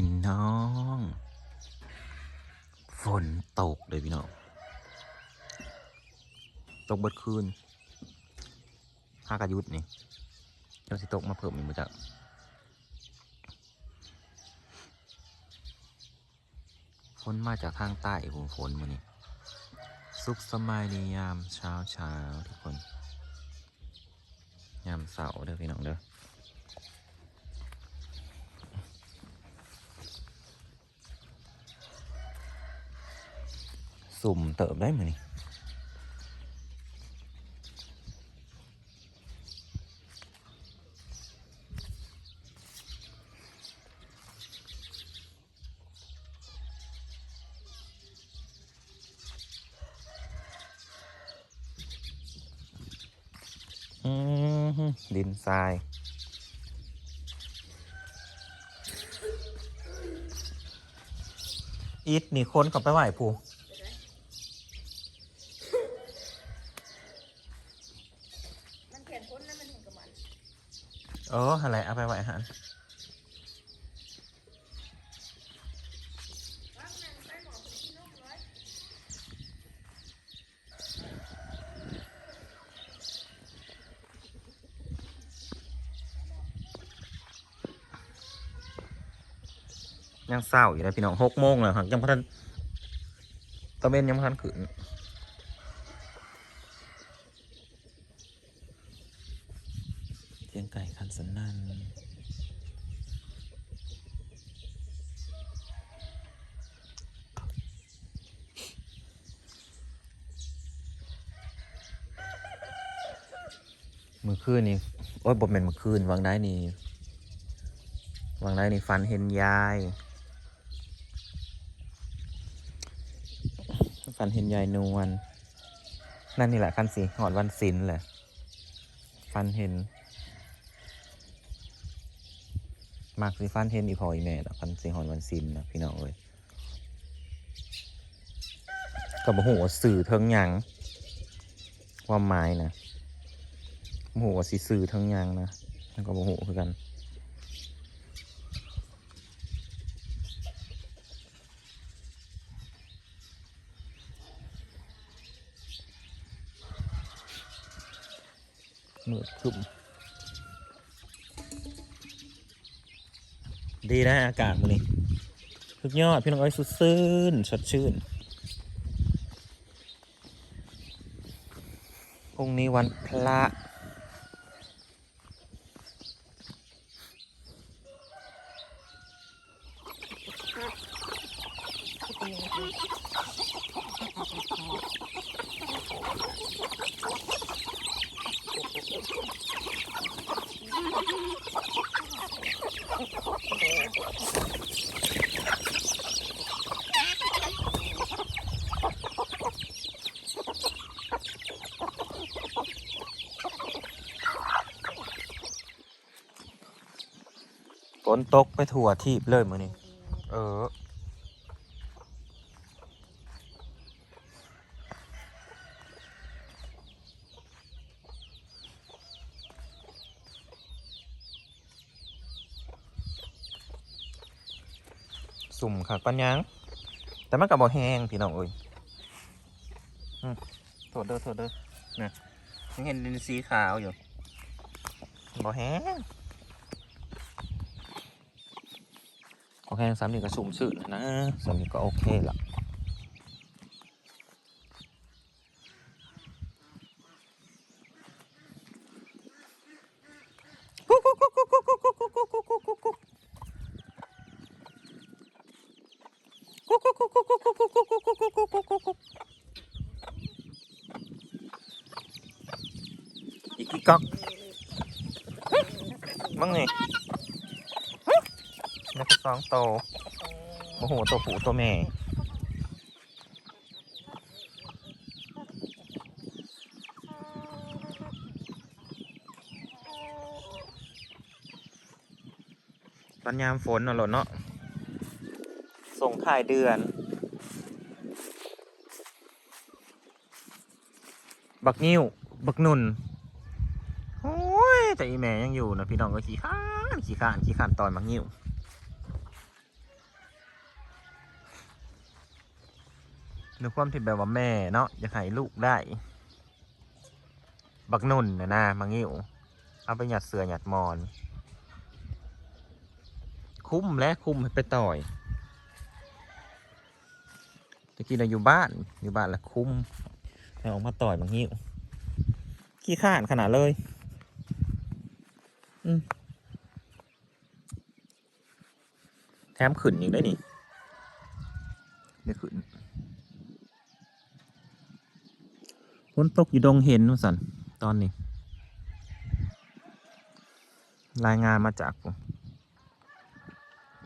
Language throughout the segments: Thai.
พี่น้อง ฝนตกเลยพี่น้อง ตกเบิดคืนห้ากระยุดนี่เราสิตกมาเพิ่มอีกมาจากฝนมาจากทางใต้ผมฝนมานี่สุขสมายดียามเช้าเช้าทุกคน ยามเสาร์เด้อพี่น้องเด้อ สุ่มเติมได้ไหมอนี่ดินทรายอีทนี่คนเขาไปไหวผู มันเขียนพ้นแล้วมันเห็นกับมัน เอออะไรเอาไปไหวหัน ว่างนั่งไปหมอค นที่นกร้อยยังเศร้าอยู่เลยพี่น้องหกโมงแล้วครับยังพันตะเวนยังพันขืนียงไก่คันสนั่นมือคืนนี่โอ้ยบ่เป็นมือคืนวางได้นี่วางได้นี่ฟันเห็นยายฝันเห็นยายนวลนั่นนี่แหละกันสิหอดวันศิลแหละ ฟันเห็น มากสิฟันเห็นอีพออีแม่ละฟันสิหอดวันศิลนะพี่น้องเอ้ยก็บหัวสื่อเทิงยังความหมายนะหัวสิสื่อเทิงยังนะแล้วก็บอกหัวคือกันมืดครึ้ม ดีนะอากาศมื้อนี่สุดยอดพี่น้องเอ้ยสุดซื่นสดชื่นพรุ่งนี้วันพระ นตกไปทั่วทีบเลยมือนี้ เออ สุ่มขักปัญญังแต่มันกับบ่แห้งพี่น้องเอ้ยอืมโทษเด้อโทษเด้อนะยังเห็นดินสีขาวอยู่บ่แห้ง โอเคสามนี่ก็สุ่มชื่อแล้วนะสามนี่ก็โอเคละอีกอีกก๊อกมังไงแล้วก็ สองโตวโอ้โหตัวผู้ตัวแม่ตอนยามฝนนาะหล่นเนาะส่งถ่ายเดือน บักนิ้ว บักนุ่นโอ้ยแต่อีแม่ยังอยู่นะพี่น้องก็ขี้ข้านขี้ข้านขี้ข้านตอนบักนิ้ว ด้วยความที่แบบว่าแม่เนาะอยากให้ลูกได้ บักนุ่นนะนะมังงิวเอาไปหยัดเสือหยัดมอน คุ้มและคุ้มไปต่อยตะกี้เราอยู่บ้านอยู่บ้านแล้วคุ้มให้ออกมาต่อยมังงิวขี้ข้านขนาดเลย แถมขึ้นอีกได้นี่ได้ขึ้นฝ นตกอยู่ดงเห็นว่าสันตอนนี้ รายงานมาจากผม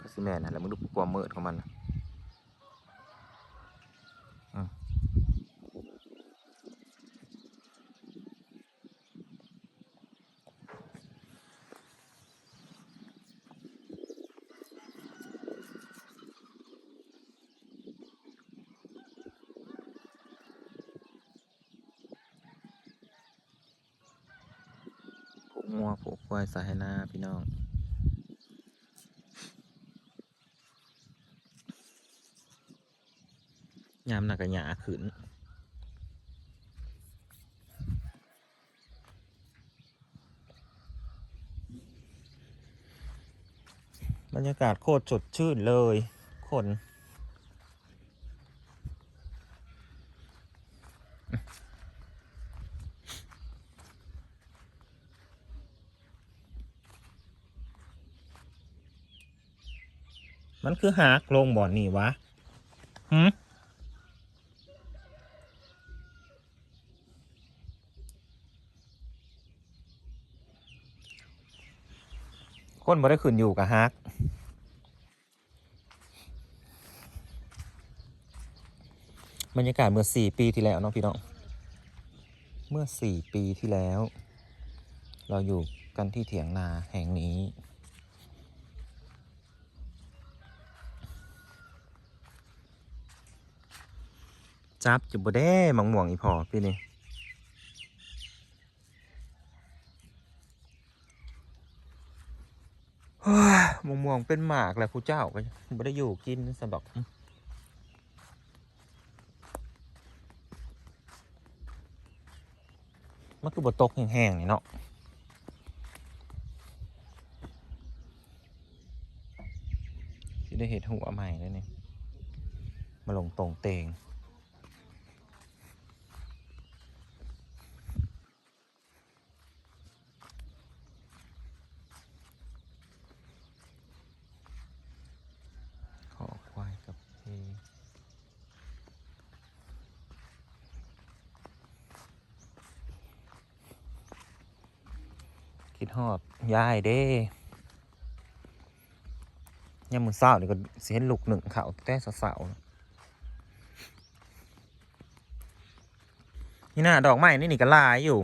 ก็สิแม่นะแล้วมึงดูความมืดของมันนะ งัวผูกควายสายหน้าพี่น้อง ยามหนักกะหยาขึ้นบรรยากาศโคตรสดชื่นเลย คน มันคือหากลงบ่อนนี่วะหืมคนบ่ได้ขึ้นอยู่กับฮักบรรยากาศเมื่อสี่ปีที่แล้วเนาะพี่น้อง เมื่อสี่ปีที่แล้ว เราอยู่กันที่เถียงนาแห่งนี้ จับจุบได้มังม่วงอีพอพี่นี่มองมองเป็นหมากแหละผู้เจ้าก็ไม่ได้อยู่กินสำหรับมันคือบตกแห้งๆนี่เนาะที่ได้เห็ดหัวใหม่แล้วนี่มาลงตรงเตง ขอควายกับเพ คิดฮอดยายเด้ยามมือเศร้านี่ก็เห็นลูกหนึ่งเขาแต่สาวๆนี่นะดอกไม้นี่นี่ก็ลายอยู่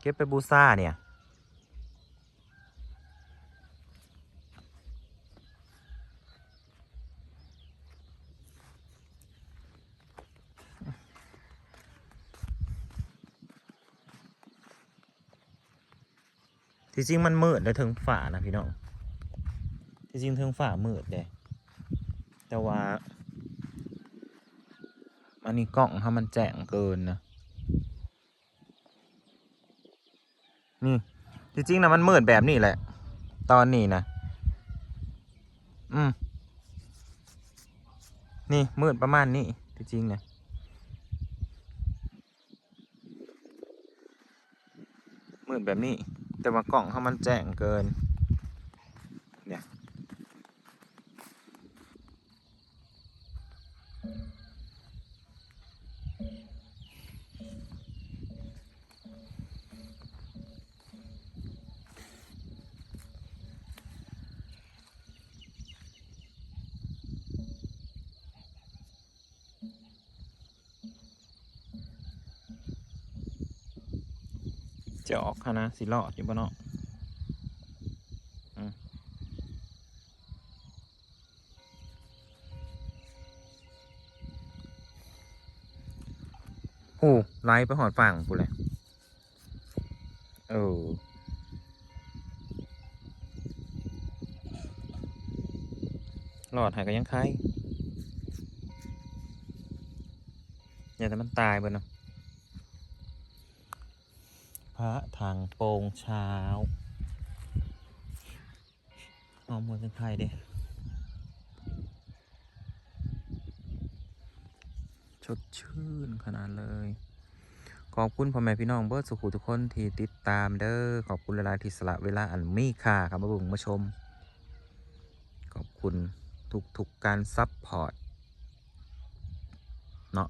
เก็บไปบูซ่าเนี่ย ที่จริงมันมืดเลยเทิงฝ่านะพี่น้องที่จริงเทิงฝ่ามืดเลยแต่ว่าอันนี้กล้องถ้ามันแจ้งเกินนะนี่จริงๆนะมันมืดแบบนี้แหละ ตอนนี้นะอืมนี่มืดประมาณนี้จริงๆนะมืดแบบนี้ แต่ว่ากล่องเขามันแจ้งเกิน จาะขนะนะสิหลอดอยู่บนเนาะโอ้ไล่ไปหอดฝั่งกูเลยเออหลอดหายก็ยังคายอย่าแต่มันตายบนเนาะ พระทางโปงเช้าเอามดเป็นไข่เด้ชดชื่นขนาดเลย ขอบคุณพ่อแม่พี่น้องเบิร์ดสุขุทุกคนที่ติดตามเด้อ ขอบคุณเวลาที่สละเวลาอันมีค่าครับมาบุงมาชม ขอบคุณทุกๆกการซับพอร์ต เนาะ